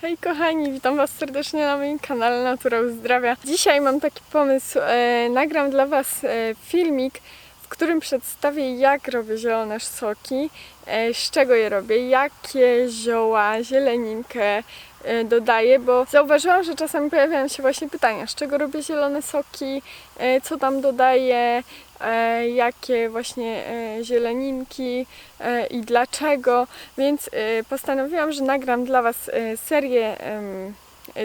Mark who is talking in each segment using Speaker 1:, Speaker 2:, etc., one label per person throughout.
Speaker 1: Hej kochani, witam Was serdecznie na moim kanale Natura Zdrowia. Dzisiaj mam taki pomysł, e, nagram dla Was e, filmik, w którym przedstawię jak robię zielone soki, e, z czego je robię, jakie zioła, zieleninkę e, dodaję, bo zauważyłam, że czasami pojawiają się właśnie pytania, z czego robię zielone soki, e, co tam dodaję, jakie właśnie e, zieleninki e, i dlaczego, więc e, postanowiłam, że nagram dla Was e, serię e,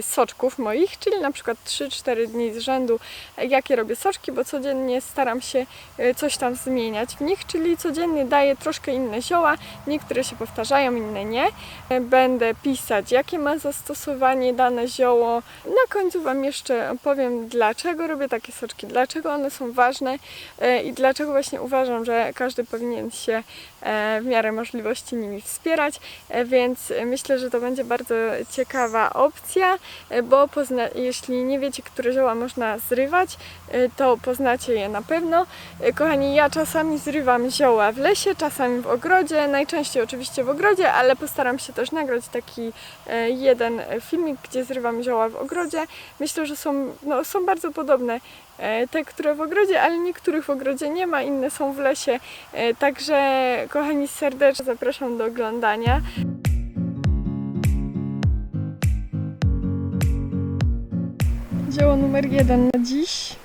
Speaker 1: soczków moich, czyli na przykład 3-4 dni z rzędu, e, jakie robię soczki, bo codziennie staram się e, coś tam zmieniać w nich, czyli codziennie daję troszkę inne zioła, niektóre się powtarzają, inne nie. E, Będę pisać, jakie ma zastosowanie dane zioło. Na końcu Wam jeszcze opowiem, dlaczego robię takie soczki, dlaczego one są ważne e, i dlaczego właśnie uważam, że każdy powinien się e, w miarę możliwości nimi wspierać, e, więc e, myślę, że to będzie bardzo ciekawa opcja, e, bo jeśli nie wiecie, które zioła można zrywać, e, to poznacie je na pewno. E, Kochani, ja czasami zrywam zioła w lesie, czasami w ogrodzie, najczęściej oczywiście w ogrodzie, ale postaram się też nagrać taki jeden filmik, gdzie zrywam zioła w ogrodzie. Myślę, że są, no, są bardzo podobne te, które w ogrodzie, ale niektórych w ogrodzie nie ma, inne są w lesie. Także kochani, serdecznie zapraszam do oglądania. Dzieło numer jeden na dziś.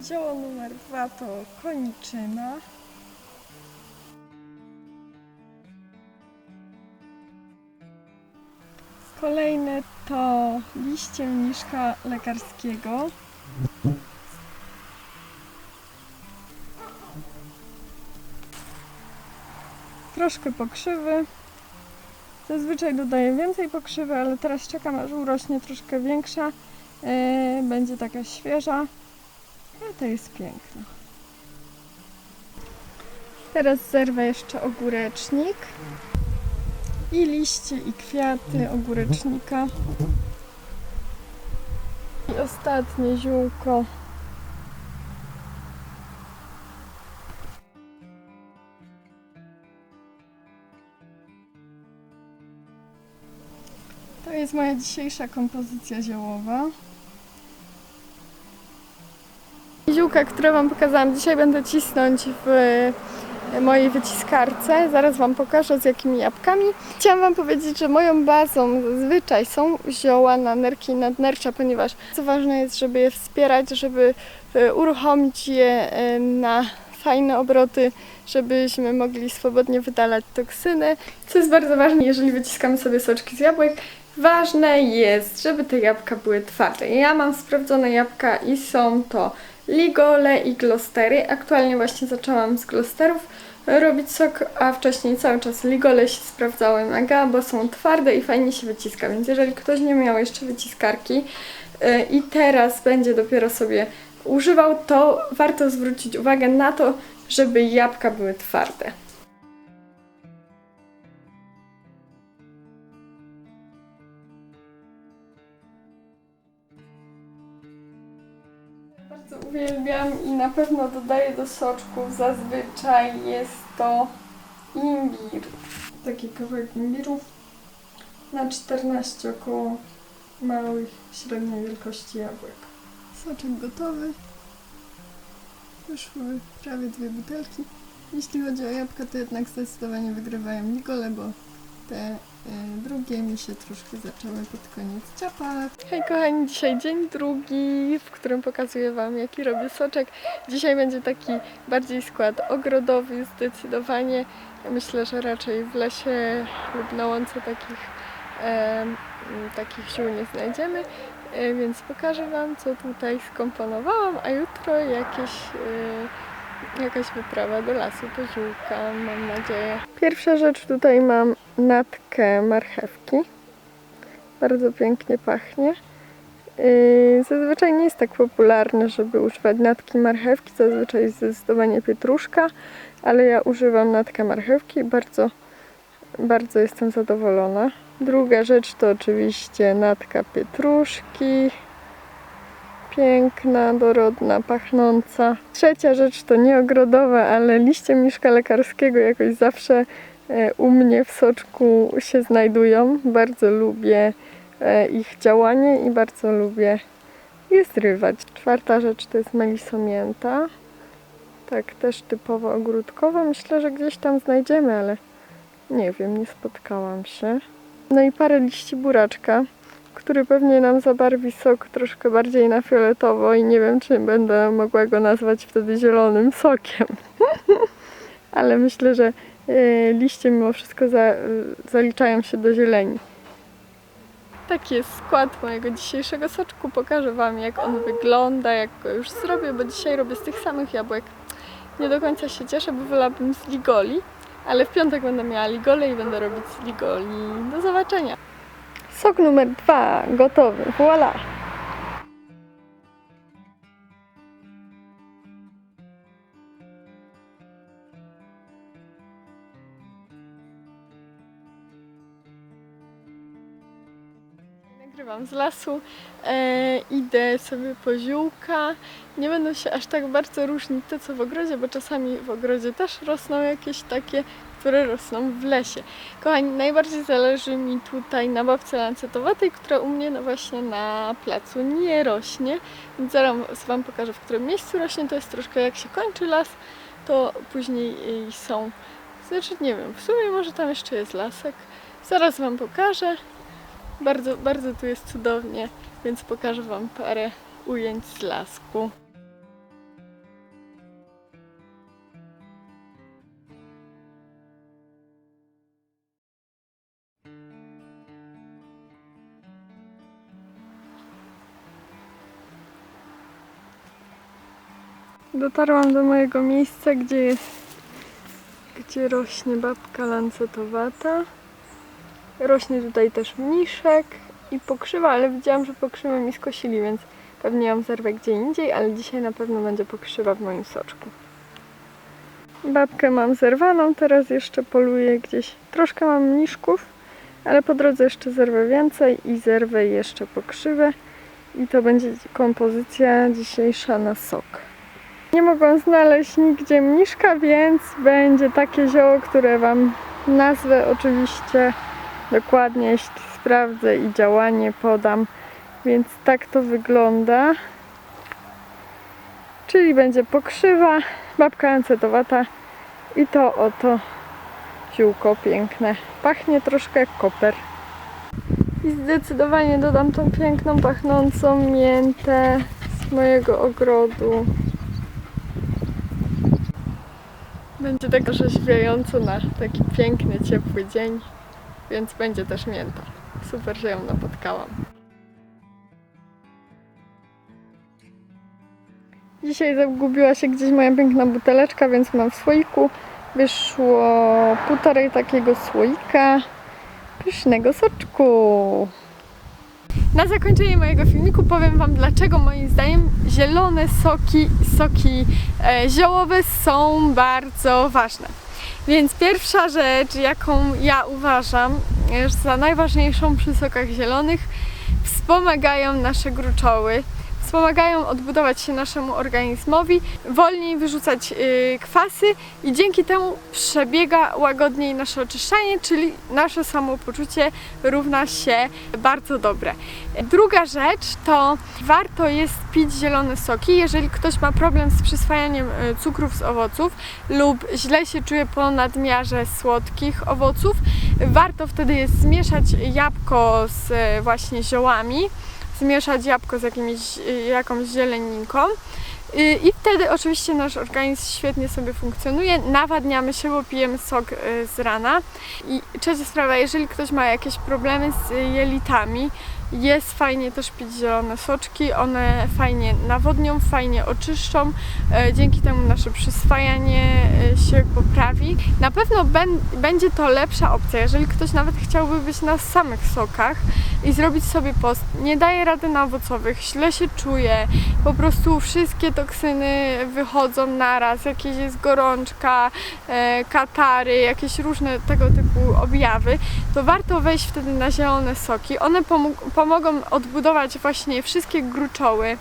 Speaker 1: Dzieło numer dwa to koniczyna. Kolejne to liście mniszka lekarskiego. Troszkę pokrzywy. Zazwyczaj dodaję więcej pokrzywy, ale teraz czekam aż urośnie troszkę większa. Yy, będzie taka świeża. A to jest piękna. Teraz zerwę jeszcze ogórecznik i liście i kwiaty ogórecznika. I ostatnie ziółko. Jest moja dzisiejsza kompozycja ziołowa. Ziółka, które Wam pokazałam, dzisiaj będę cisnąć w mojej wyciskarce. Zaraz Wam pokażę z jakimi jabłkami. Chciałam Wam powiedzieć, że moją bazą zazwyczaj są zioła na nerki i nadnercza, ponieważ co ważne jest, żeby je wspierać, żeby e, uruchomić je e, na fajne obroty, żebyśmy mogli swobodnie wydalać toksyny. Co jest bardzo ważne, jeżeli wyciskamy sobie soczki z jabłek, ważne jest, żeby te jabłka były twarde. Ja mam sprawdzone jabłka i są to Ligole i Glostery. Aktualnie właśnie zaczęłam z Glosterów robić sok, a wcześniej cały czas Ligole się sprawdzały mega, bo są twarde i fajnie się wyciska, więc jeżeli ktoś nie miał jeszcze wyciskarki yy, i teraz będzie dopiero sobie używał, to warto zwrócić uwagę na to, żeby jabłka były twarde. Bardzo uwielbiam i na pewno dodaję do soczków. Zazwyczaj jest to imbir. Taki kawałek imbirów na 14 około małych, średniej wielkości jabłek. Soczek gotowy. Wyszły prawie dwie butelki. Jeśli chodzi o jabłka, to jednak zdecydowanie wygrywają Nigole, bo te drugie mi się troszkę zaczęły pod koniec ciapać. Hej kochani, dzisiaj dzień drugi, w którym pokazuję Wam jaki robię soczek. Dzisiaj będzie taki bardziej skład ogrodowy zdecydowanie. Ja myślę, że raczej w lesie lub na łące takich, em, takich ziół nie znajdziemy. E, Więc pokażę Wam, co tutaj skomponowałam, a jutro jakieś, e, jakaś wyprawa do lasu po ziółka, mam nadzieję. Pierwsza rzecz, tutaj mam natkę marchewki. Bardzo pięknie pachnie. Yy, Zazwyczaj nie jest tak popularne, żeby używać natki marchewki, zazwyczaj jest zdecydowanie pietruszka, ale ja używam natkę marchewki i bardzo, bardzo jestem zadowolona. Druga rzecz to oczywiście natka pietruszki. Piękna, dorodna, pachnąca. Trzecia rzecz to nie ogrodowe, ale liście mniszka lekarskiego jakoś zawsze e, u mnie w soczku się znajdują. Bardzo lubię e, ich działanie i bardzo lubię je zrywać. Czwarta rzecz to jest melisomięta. Tak, też typowo ogródkowa. Myślę, że gdzieś tam znajdziemy, ale nie wiem, nie spotkałam się. No i parę liści buraczka, który pewnie nam zabarwi sok troszkę bardziej na fioletowo i nie wiem, czy będę mogła go nazwać wtedy zielonym sokiem. ale myślę, że e, liście mimo wszystko za, zaliczają się do zieleni. Taki jest skład mojego dzisiejszego soczku. Pokażę Wam, jak on wygląda, jak go już zrobię, bo dzisiaj robię z tych samych jabłek. Nie do końca się cieszę, bo wolałabym z ligoli, ale w piątek będę miała ligolę i będę robić z ligoli. Do zobaczenia! Sok numer dwa, gotowy, voila! Nagrywam z lasu, e, idę sobie po ziółka. Nie będą się aż tak bardzo różnić te co w ogrodzie, bo czasami w ogrodzie też rosną jakieś takie, które rosną w lesie. Kochani, najbardziej zależy mi tutaj na babce lancetowatej, która u mnie no właśnie na placu nie rośnie. Więc zaraz Wam pokażę, w którym miejscu rośnie. To jest troszkę jak się kończy las, to później jej są. Znaczy nie wiem, w sumie może tam jeszcze jest lasek. Zaraz Wam pokażę. Bardzo, bardzo tu jest cudownie, więc pokażę Wam parę ujęć z lasku. Dotarłam do mojego miejsca, gdzie jest, gdzie rośnie babka lancetowata. Rośnie tutaj też mniszek i pokrzywa, ale widziałam, że pokrzywę mi skosili, więc pewnie ją zerwę gdzie indziej, ale dzisiaj na pewno będzie pokrzywa w moim soczku. Babkę mam zerwaną, teraz jeszcze poluję gdzieś. Troszkę mam mniszków, ale po drodze jeszcze zerwę więcej i zerwę jeszcze pokrzywę. I to będzie kompozycja dzisiejsza na sok. Nie mogłam znaleźć nigdzie mniszka, więc będzie takie zioło, które Wam nazwę oczywiście dokładnie, jeśli sprawdzę i działanie podam. Więc tak to wygląda. Czyli będzie pokrzywa, babka lancetowata i to oto ziółko piękne. Pachnie troszkę jak koper. I zdecydowanie dodam tą piękną, pachnącą miętę z mojego ogrodu. Będzie tak orzeźwiająco na taki piękny, ciepły dzień, więc będzie też mięta. Super, że ją napotkałam. Dzisiaj zagubiła się gdzieś moja piękna buteleczka, więc mam w słoiku. Wyszło półtorej takiego słoika pysznego soczku. Na zakończenie mojego filmiku powiem Wam, dlaczego moim zdaniem zielone soki, soki e, ziołowe są bardzo ważne. Więc pierwsza rzecz, jaką ja uważam za najważniejszą przy sokach zielonych, wspomagają nasze gruczoły, wspomagają odbudować się naszemu organizmowi, wolniej wyrzucać y, kwasy i dzięki temu przebiega łagodniej nasze oczyszczanie, czyli nasze samopoczucie równa się bardzo dobre. Druga rzecz to warto jest pić zielone soki, jeżeli ktoś ma problem z przyswajaniem y, cukrów z owoców lub źle się czuje po nadmiarze słodkich owoców. Warto wtedy jest zmieszać jabłko z y, właśnie ziołami zmieszać jabłko z jakimiś, jakąś zieleninką. Y, I wtedy oczywiście nasz organizm świetnie sobie funkcjonuje, nawadniamy się, bo pijemy sok y, z rana. I trzecia sprawa, jeżeli ktoś ma jakieś problemy z jelitami, jest fajnie też pić zielone soczki, one fajnie nawodnią, fajnie oczyszczą, e, dzięki temu nasze przyswajanie e, się poprawi. Na pewno będzie to lepsza opcja, jeżeli ktoś nawet chciałby być na samych sokach i zrobić sobie post, nie daje rady na owocowych, źle się czuje, po prostu wszystkie toksyny wychodzą naraz, jakieś jest gorączka, e, katary, jakieś różne tego typu objawy, to warto wejść wtedy na zielone soki. One pomog- pomogą odbudować właśnie wszystkie gruczoły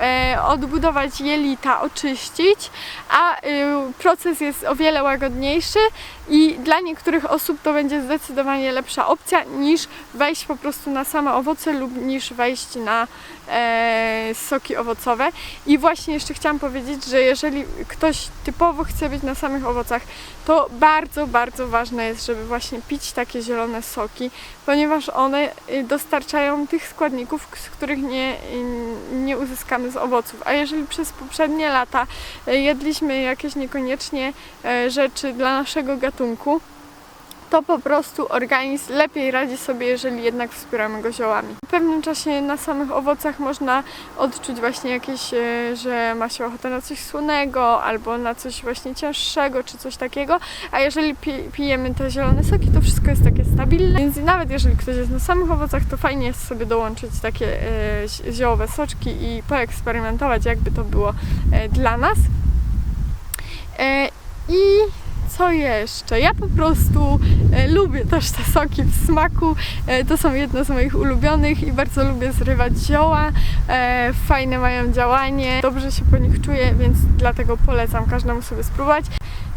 Speaker 1: e, odbudować jelita, oczyścić, a y, proces jest o wiele łagodniejszy i dla niektórych osób to będzie zdecydowanie lepsza opcja niż wejść po prostu na same owoce lub niż wejść na e, soki owocowe. I właśnie jeszcze chciałam powiedzieć, że jeżeli ktoś typowo chce być na samych owocach, to bardzo, bardzo ważne jest, żeby właśnie pić takie zielone soki, ponieważ one y, dostarczają tych składników, z których nie, y, nie uzyskamy z owoców. A jeżeli przez poprzednie lata y, jedliśmy jakieś niekoniecznie rzeczy dla naszego gatunku, to po prostu organizm lepiej radzi sobie, jeżeli jednak wspieramy go ziołami. W pewnym czasie na samych owocach można odczuć właśnie jakieś, e, że ma się ochotę na coś słonego albo na coś właśnie cięższego czy coś takiego, a jeżeli pi- pijemy te zielone soki, to wszystko jest takie stabilne, więc nawet jeżeli ktoś jest na samych owocach, to fajnie jest sobie dołączyć takie e, zi- ziołowe soczki i poeksperymentować, jakby to było e, dla nas. I co jeszcze? Ja po prostu e, lubię też te soki w smaku. E, to są jedne z moich ulubionych i bardzo lubię zrywać zioła. E, fajne mają działanie, dobrze się po nich czuję, więc dlatego polecam każdemu sobie spróbować.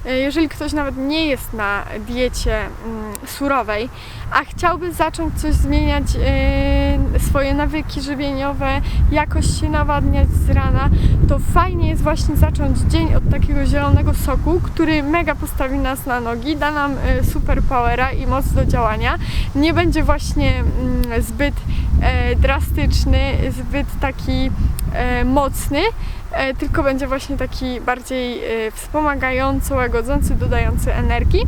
Speaker 1: E, Jeżeli ktoś nawet nie jest na diecie mm, surowej, a chciałby zacząć coś zmieniać, e, swoje nawyki żywieniowe, jakoś się nawadniać z rana, to fajnie jest właśnie zacząć dzień od takiego zielonego soku, który mega postawi nas na nogi, da nam e, super powera i moc do działania. Nie będzie właśnie mm, zbyt drastyczny, zbyt taki mocny, e, tylko będzie właśnie taki bardziej e, wspomagający, łagodzący, dodający energii.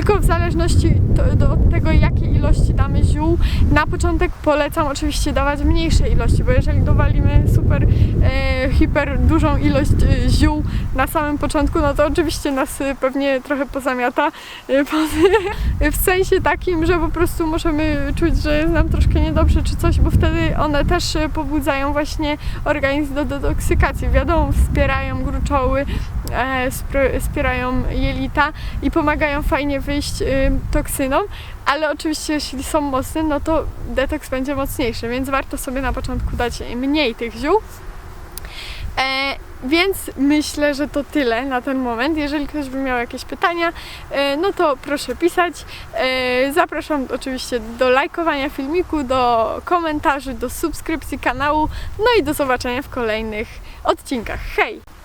Speaker 1: Tylko w zależności do, od tego, jakie ilości damy ziół, na początek polecam oczywiście dawać mniejsze ilości, bo jeżeli dowalimy super, e, hiper dużą ilość e, ziół na samym początku, no to oczywiście nas e, pewnie trochę pozamiata. e, W sensie takim, że po prostu możemy czuć, że jest nam troszkę niedobrze czy coś, bo wtedy one też pobudzają właśnie organizm do detoksykacji. Wiadomo, wspierają gruczoły, wspierają jelita i pomagają fajnie wyjść y, toksynom, ale oczywiście jeśli są mocne, no to detoks będzie mocniejszy, więc warto sobie na początku dać mniej tych ziół. E, więc myślę, że to tyle na ten moment. Jeżeli ktoś by miał jakieś pytania, e, no to proszę pisać. E, zapraszam oczywiście do lajkowania filmiku, do komentarzy, do subskrypcji kanału, no i do zobaczenia w kolejnych odcinkach. Hej!